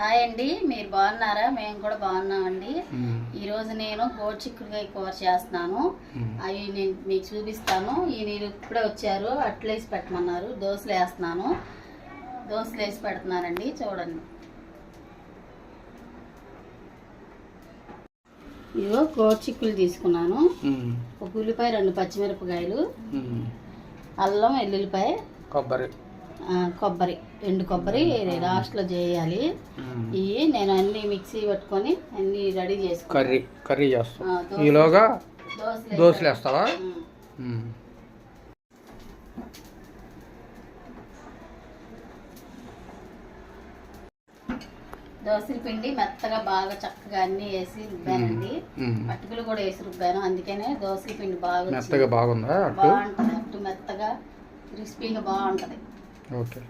Hi అండి మీరు బాగున్నారా? మేము కూడా బాగున్నామండి. ఈరోజు నేను గోడు చిక్కుడుకాయ కూర చేస్తున్నాను. అవి నేను మీకు చూపిస్తాను. ఈ మీరు ఇప్పుడే వచ్చారు అట్లు వేసి పెట్టమన్నారు. దోశలు వేస్తున్నాను. దోశలు వేసి పెడుతున్నానండి చూడండి. ఇదిగో గోడు చిక్కులు తీసుకున్నాను. ఒక ఉల్లిపాయ రెండు పచ్చిమిరపకాయలు. అల్లం వెల్లుల్లిపాయ. కొబ్బరి. కొబ్బరి ఎండు కొబ్బరి లాస్ట్లో చేయాలి. ఇవి నేను అన్ని మిక్సీ పట్టుకొని అన్ని రెడీ చేసుకున్నాను కర్రీ కర్రీ చేస్తాం. ఆ, దోశ- ఈలోగా దోశలు వేస్తావా. దోశల పిండి మెత్తగా బాగా చక్కగా అన్ని వేసి రుబ్బానండి. అటుకులు కూడా వేసి రుబ్బాను. అందుకనే దోశల పిండి బాగా. మెత్తగా బాగుందా బాగుంటది. అట్టు మెత్తగా క్రిస్పీగా బాగుంటది. ఓకే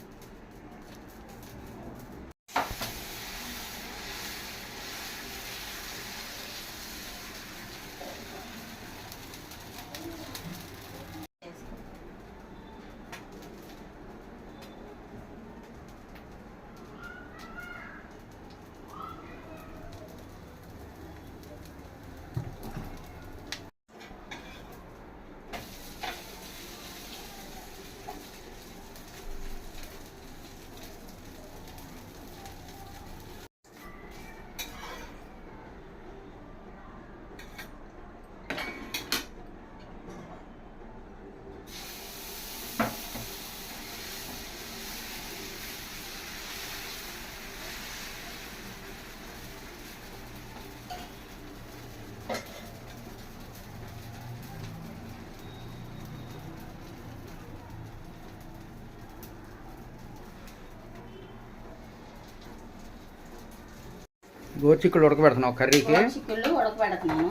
గోచిక్కుడు ఉడకబెడుతున్నావు కర్రీకి? చిక్కుళ్ళు ఉడకబెడుతున్నాను.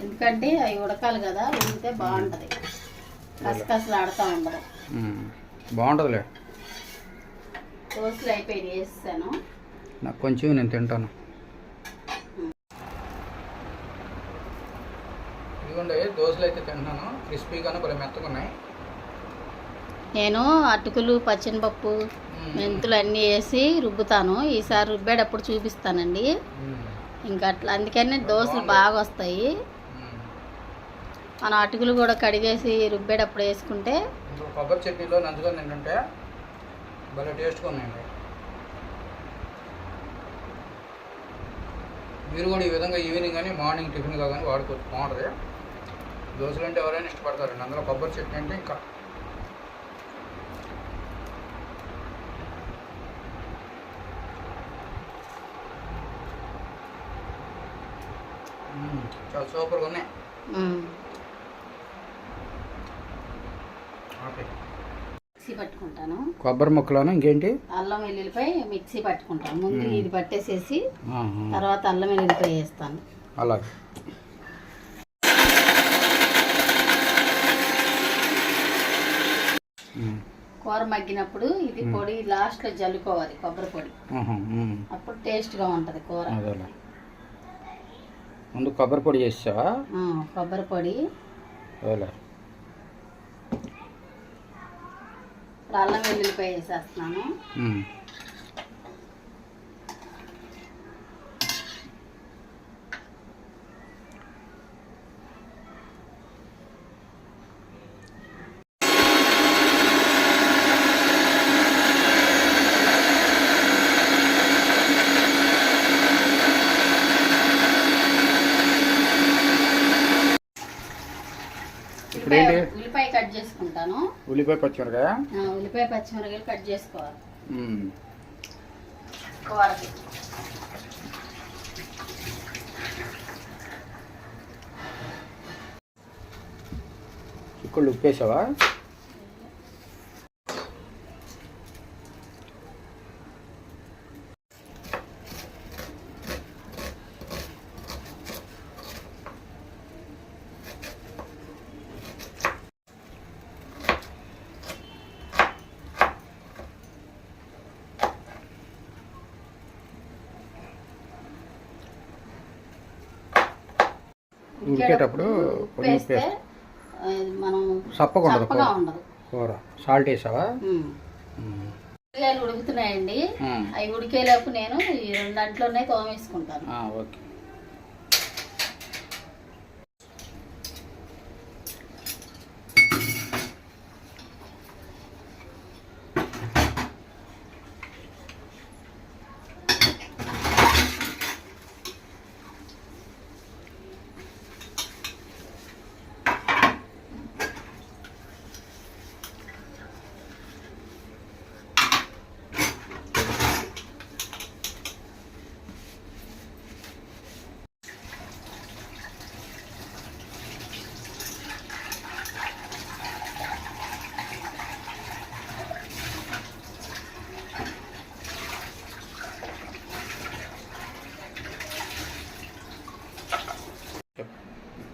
ఎందుకంటే అవి ఉడకాలి కదా ఉడికితే బాగుంటది. కసకసలు ఆడుతూ ఉండదు మ్మ్. బాగుంటుందిలే. దోశలు అయిపోయి వేసాను నాకు కొంచెం నేను తింటాను. ఇదిగోండి దోశలు అయితే తింటున్నాను. క్రిస్పీగాను కొంచెం మెత్తగా ఉన్నాయి. నేను అటుకులు పచ్చెనపప్పు మెంతులు అన్నీ వేసి రుబ్బుతాను. ఈసారి రుబ్బేటప్పుడు చూపిస్తానండి. ఇంకా అట్లా అందుకని దోశలు బాగా వస్తాయి. మనం అటుకులు కూడా కడిగేసి రుబ్బేటప్పుడు వేసుకుంటే కొబ్బరి చట్నీలో నంచుకొని తింటుంటే భలే టేస్ట్గా ఉన్నాయండి మీరు కూడా ఈ విధంగా ఈవినింగ్ కానీ మార్నింగ్ టిఫిన్గా కానీ వాడుకోవచ్చు. బాగుంటుంది. దోశలు అంటే ఎవరైనా ఇష్టపడతారండి. అందులో కొబ్బరి చట్నీ అంటే ఇంకా చాలా సూపర్గా ఉన్నాయి. మిక్సీ పట్టుకుంటాను. కొబ్బరి ముక్కలోను? ఇంకేంటి? అల్లం వెల్లుల్లిపాయ మిక్సీ పట్టుకుంటాను. ముందు. ఇది పట్టేసేసి. తర్వాత అల్లం వెల్లుల్లిపాయ వేస్తాను. అలాగే. కూర మగ్గినప్పుడు ఇది పొడి లాస్ట్లో జల్లుకోవాలి కొబ్బరి పొడి. అప్పుడు టేస్ట్గా ఉంటుంది కూర. ముందు కొబ్బరి పొడి చేసావా? కొబ్బరి పొడి. అల్లం వెల్లుల్లిపాయ వేసేస్తున్నాను. ఉల్లిపాయ ఉల్లిపాయ కట్ చేసుకుంటాను. ఉల్లిపాయ పచ్చిమిరకాయ? ఆ, ఉల్లిపాయ పచ్చిమిరకాయలు కట్ చేసుకోవాలి. కూరకి ఉప్పేసావా? ఉడికేటప్పుడు వేస్తే మనం సప్పగా ఉండదు కూర. సాల్ట్ వేసావా? ఉడుకుతున్నాయండి. అవి ఉడికేలోపు నేను ఈ రెండు అంట్లోనే తోమేసుకుంటాను ఓకే.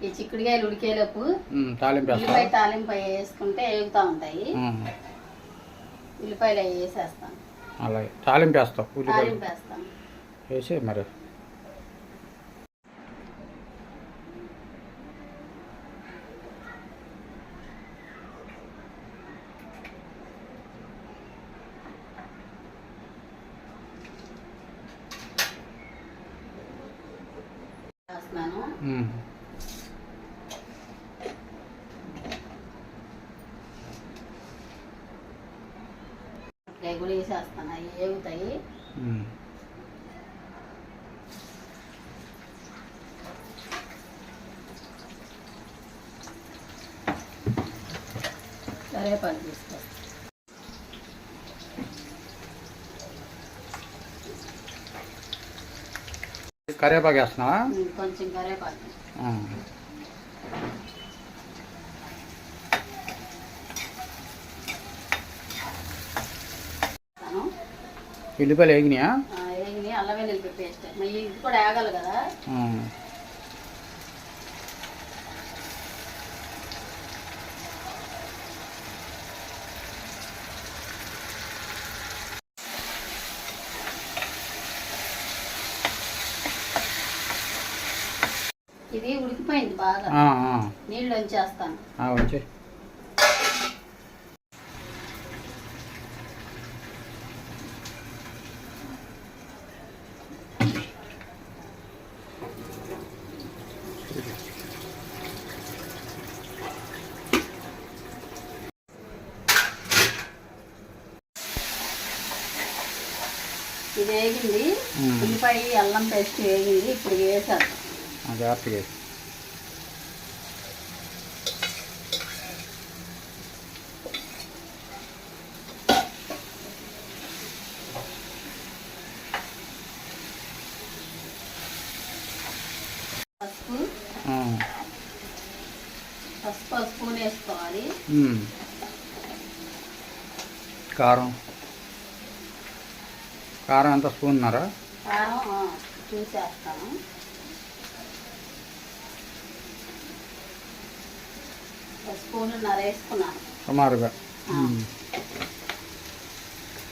ఈ చిక్కుడుకాయలు ఉడికేలోపు తాలింపు వేస్తా ఉల్లిపాయ తాలింపు వేసుకుంటే ఎగుతూ ఉంటాయి. ఉల్లిపాయలు అవి వేసేస్తాను అలాగే. తాలింపు వేస్తావు? ఉల్లిపాయలు? తాలింపు వేస్తాను వేసి మరి. వేస్తున్నాను. కూడా వేసేస్తాను. అవి ఏగుతాయి. ఉమ్. కరివేపాకు తీసుకో. కరివేపాకు వేస్తున్నావా? కొంచెం కరివేపాకు ఉమ్. వేస్తాను ఉల్లిపాయలు వేగినాయా అల్లం వెల్లుల్లి పేస్ట్. ఇది కూడా వేగాలి కదా. ఇది ఉడికిపోయింది బాగా. నీళ్ళు వంచేస్తాను వచ్చి ఇది వేగింది. ఉల్లిపాయ అల్లం పేస్ట్ వేగింది ఇప్పుడు వేసేద్దాం జాగ్రత్తగా వేసి. పసుపు. పసుపు స్పూన్ వేసుకోవాలి. కారం కారం ఎంత స్పూన్ ఉన్నారా కారం చూసేస్తాను వేసుకున్నాను. సుమారుగా.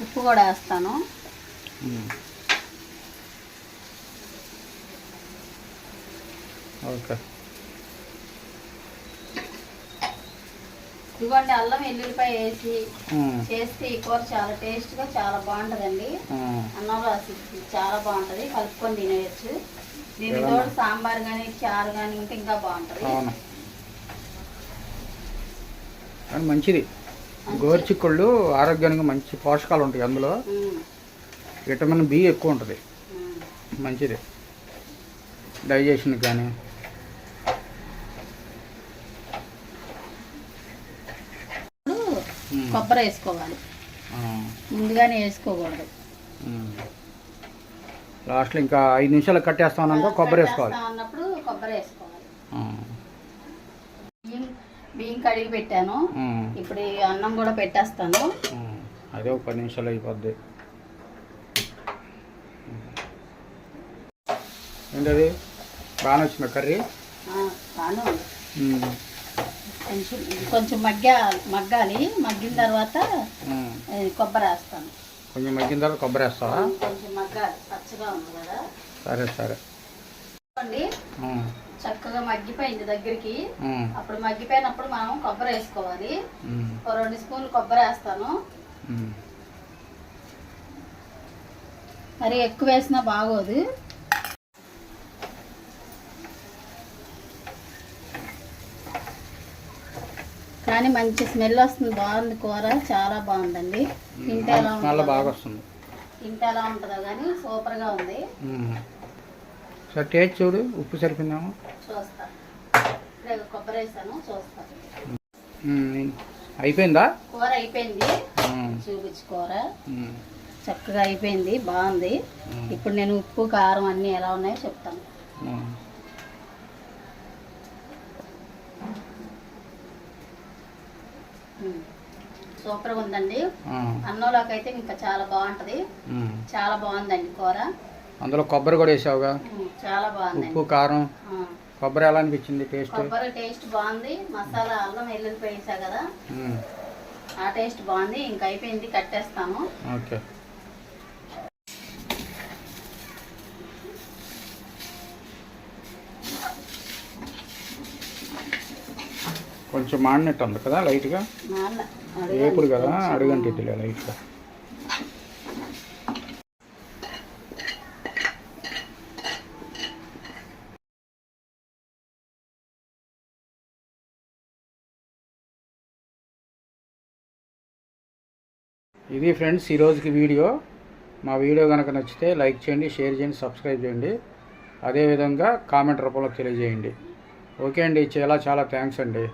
ఉప్పు కూడా వేస్తాను. ఓకే. ఇదిగోండి అల్లం వెల్లుల్లిపాయ వేసి. చేస్తే ఈ కూర చాలా టేస్ట్గా చాలా బాగుంటుందండి. అన్నంలో అసలు చాలా బాగుంటుంది కలుపుకొని తినేయచ్చు. దీని? తోడు సాంబార్ కానీ చారు కానీ ఉంటే ఇంకా బాగుంటుంది. మంచిది. గోరుచిక్కుళ్ళు ఆరోగ్యానికి మంచి పోషకాలు ఉంటాయి అందులో. విటమిన్ బి ఎక్కువ ఉంటుంది. మంచిది. డైజెషన్కి కానీ ఇప్పుడు ఉమ్. కొబ్బరి వేసుకోవాలి. ముందుగానే వేసుకోకూడదు. లాస్ట్లో ఇంకా ఐదు నిమిషాలు కట్టేస్తామన్నాక కొబ్బరి వేసుకోవాలి. కట్టేస్తాం అన్నప్పుడు కొబ్బరి వేసుకోవాలి. బియ్యం కడిగి పెట్టాను. ఇప్పుడు అన్నం కూడా పెట్టేస్తాను. అదే ఒక పది నిమిషాలు అయిపోద్ది. ఏంటది? బాగానే వచ్చిందా కర్రీ? ఉమ్. కొంచెం కొంచెం మగ్గ మగ్గాలి. మగ్గిన తర్వాత కొబ్బరి వేస్తాను. కొంచెం మగ్గిన తర్వాత కొబ్బరి వేస్తావా? కొంచెం మగ్గాలి. పచ్చగా ఉంది కదా. సరే సరే. చక్కగా మగ్గిపోయింది దగ్గరికి. అప్పుడు మగ్గిపోయినప్పుడు మనం కొబ్బరి వేసుకోవాలి. ఒక రెండు స్పూన్లు కొబ్బరి వేస్తాను. మరి ఎక్కువ వేసినా బాగోదు. కానీ మంచి స్మెల్ వస్తుంది. బాగుంది కూర. చాలా బాగుందండి. తింటే ఎలా స్మెల్ బాగా వస్తుంది. తింటే ఎలా ఉంటుందో కానీ సూపర్గా ఉంది. సరే టేస్ట్ చూడు. ఉప్పు సరిపోయిందేమో. చూస్తా. కొబ్బరి వేసాను. చూస్తా. అయిపోయిందా? కూర అయిపోయింది. చూపించు కూర. చక్కగా అయిపోయింది. బాగుంది. ఇప్పుడు నేను ఉప్పు కారం అన్నీ ఎలా ఉన్నాయో చెప్తాను. సూపర్గా ఉందండి. అన్నంలోకి అయితే ఇంకా చాలా బాగుంటది. చాలా బాగుందండి కూర. అందులో కొబ్బరి కూడా వేసావుగా? చాలా బాగుందండి. ఉప్పు కారం. కొబ్బరి ఎలా అనిపించింది టేస్ట్? కొబ్బరి టేస్ట్ బాగుంది. మసాలా అల్లం వెల్లుల్లి వేసా కదా. ఆ టేస్ట్ బాగుంది. ఇంకా అయిపోయింది కట్టేస్తాను ఓకే. కొంచెం మాడినట్టు ఉంది కదా లైట్గా? వేపుడు కదా. అడుగంటిద్దిలే లైట్గా. ఇది ఫ్రెండ్స్ ఈరోజుకి వీడియో. మా వీడియో కనుక నచ్చితే లైక్ చేయండి షేర్ చేయండి సబ్స్క్రైబ్ చేయండి. అదేవిధంగా కామెంట్ రూపంలో తెలియజేయండి. ఓకే అండి చాలా చాలా థ్యాంక్స్ అండి.